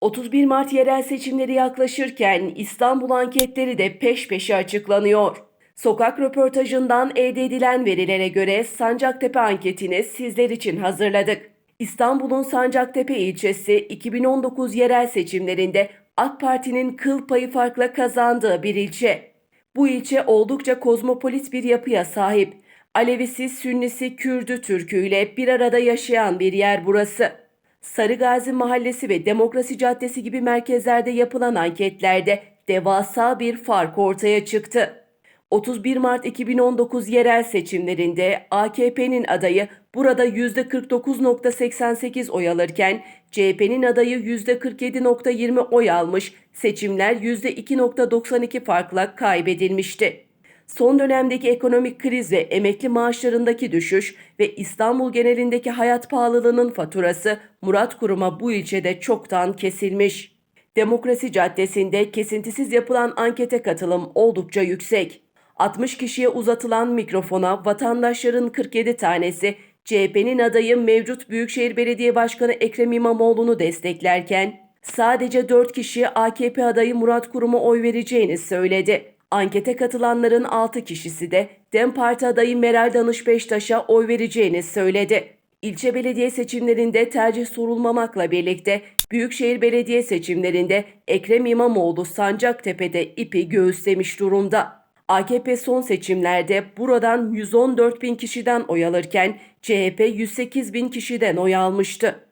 31 Mart yerel seçimleri yaklaşırken İstanbul anketleri de peş peşe açıklanıyor. Sokak röportajından elde edilen verilere göre Sancaktepe anketini sizler için hazırladık. İstanbul'un Sancaktepe ilçesi 2019 yerel seçimlerinde AK Parti'nin kıl payı farkla kazandığı bir ilçe. Bu ilçe oldukça kozmopolit bir yapıya sahip. Alevisi, Sünnisi, Kürdü, Türküyle bir arada yaşayan bir yer burası. Sarıgazi Mahallesi ve Demokrasi Caddesi gibi merkezlerde yapılan anketlerde devasa bir fark ortaya çıktı. 31 Mart 2019 yerel seçimlerinde AKP'nin adayı burada %49.88 oy alırken CHP'nin adayı %47.20 oy almış, seçimler %2.92 farkla kaybedilmişti. Son dönemdeki ekonomik kriz ve emekli maaşlarındaki düşüş ve İstanbul genelindeki hayat pahalılığının faturası Murat Kurum'a bu ilçede çoktan kesilmiş. Demokrasi Caddesi'nde kesintisiz yapılan ankete katılım oldukça yüksek. 60 kişiye uzatılan mikrofona vatandaşların 47 tanesi CHP'nin adayı mevcut Büyükşehir Belediye Başkanı Ekrem İmamoğlu'nu desteklerken sadece 4 kişi AKP adayı Murat Kurum'a oy vereceğini söyledi. Ankete katılanların 6 kişisi de DEM Parti adayı Meral Danış Beştaş'a oy vereceğini söyledi. İlçe belediye seçimlerinde tercih sorulmamakla birlikte Büyükşehir Belediye seçimlerinde Ekrem İmamoğlu Sancaktepe'de ipi göğüslemiş durumda. AKP son seçimlerde buradan 114 bin kişiden oy alırken CHP 108 bin kişiden oy almıştı.